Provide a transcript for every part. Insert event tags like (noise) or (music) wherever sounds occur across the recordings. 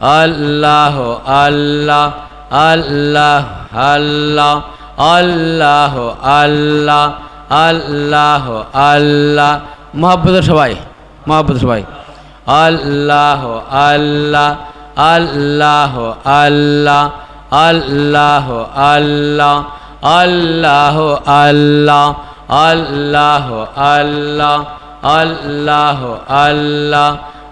আল্লাহ আল্লাহ আল্লাহ আল্লাহ আল্লাহ আল্লাহ আল্লাহ আল্লাহ। মহাব্বত সবাই মহাব্বত সবাই। আল্লাহ আল্লাহ আল্লাহ আল্লাহ আল্লাহ আল্লাহ আল্লাহ আল্লাহ আল্লাহ আল্লাহ আল্লাহ আল্লাহ।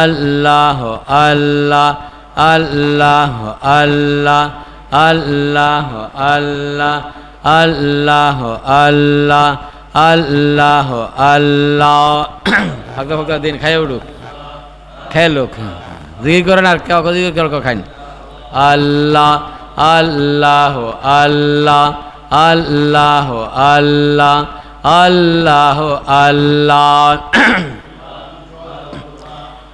আল্লাহ আল্লাহ আল্লাহ আল্লাহ আল্লাহ আল্লাহ আল্লাহ আল্লাহ আল্লাহ আল্লাহ ফাঁকা ফাঁকা দিন খাই উঠুক খাই লোক জিগির করেন আর কেউ জিগির কেউ খাইন আল্লাহ আল্লাহ আল্লাহ আল্লাহ আল্লাহ আল্লাহ আল্লাহ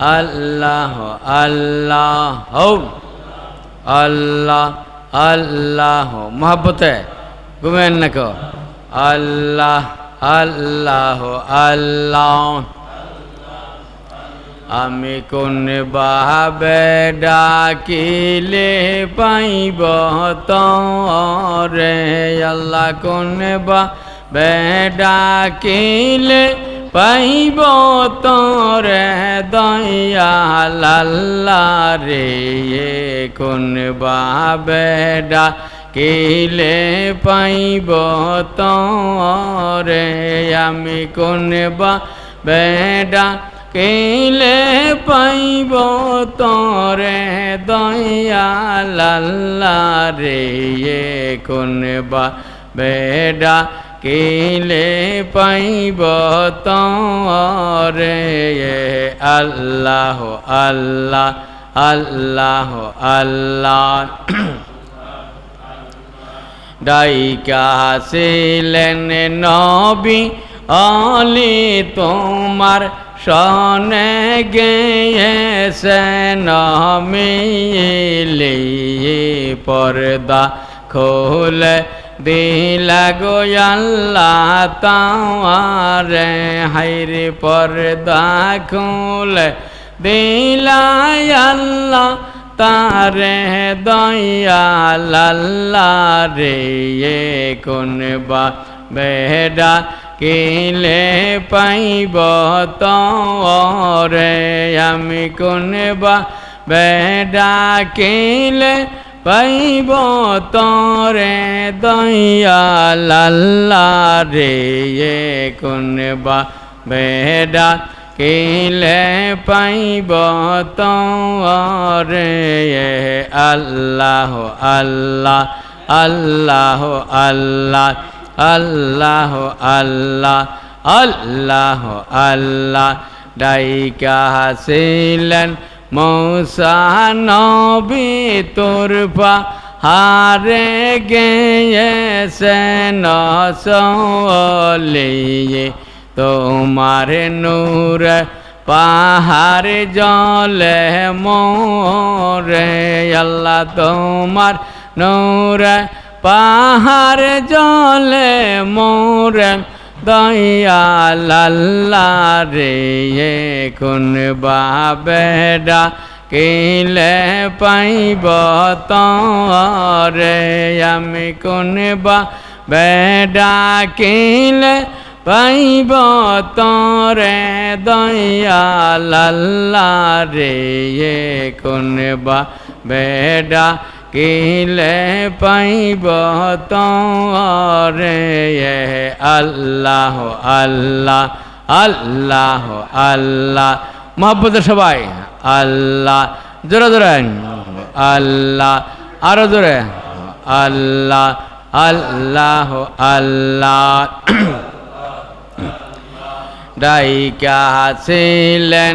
আল্লাহ আল্লাহ আল্লাহ আল্লাহ। মহাব্বতে ঘুমেন না কেউ। আল্লাহ আল্লাহ আল্লাহ। আমি কোন বাবে ডাকিলে পাইব তরে। আল্লাহ কোন বা ডাকিলে পাইব তরে দয়াল্লা রে কোন বাবে ডাকিলে পাইব তরে। আমি কোন বা বেডা কেলে পাইব তরে দয়াল্লা রে কোন বা বেডা কেলে পাইব তরে আল্লাহ আল্লাহ আল্লাহ আল্লাহ। ডাইকা ছিলেন নবী অলি তোমার সনে গেয়েছে নমিলি পর্দা খোলে দিলা গো আল্লাহ তাওয়ারে হাইরে পর্দা খুলে। দিলা আল্লাহ তারে দয়াল্লা রে কোন বা বেডা কিলে পাইব তরে। আমি কোন বা বেডা কিলে পাইব তরে দয়াল্লা রে কোন বা বেডা কিলে পাইব তরে আল্লাহ আল্লাহ আল্লাহ আল্লাহ আল্লাহ আল্লাহ আল্লাহ আল্লাহ, ডাইকা হাসিলেন মৌসা নবী তোরফা হারে গেছে নসলিয়ে তোমার নূর পাহাড় জলে মোরে, আল্লাহ তোমার নূর পাহাড় জলে মোরে। দয়াল আল্লাহ রে কোন বাবেডা কিলে পাইব তরে। আমি কোন বা বেডা কিলে পাইব তরে। দয়াল আল্লাহ রে কোন বা বেডা কিলে পাইব তরে আল্লাহ আল্লাহ আল্লাহ আল্লাহ। মহব্বত সবাই, আল্লাহ। জোরে জোরে, আল্লাহ। আরও জোরে, আল্লাহ আল্লাহ আল্লাহ। (clears throat) ডাইকা ছিলেন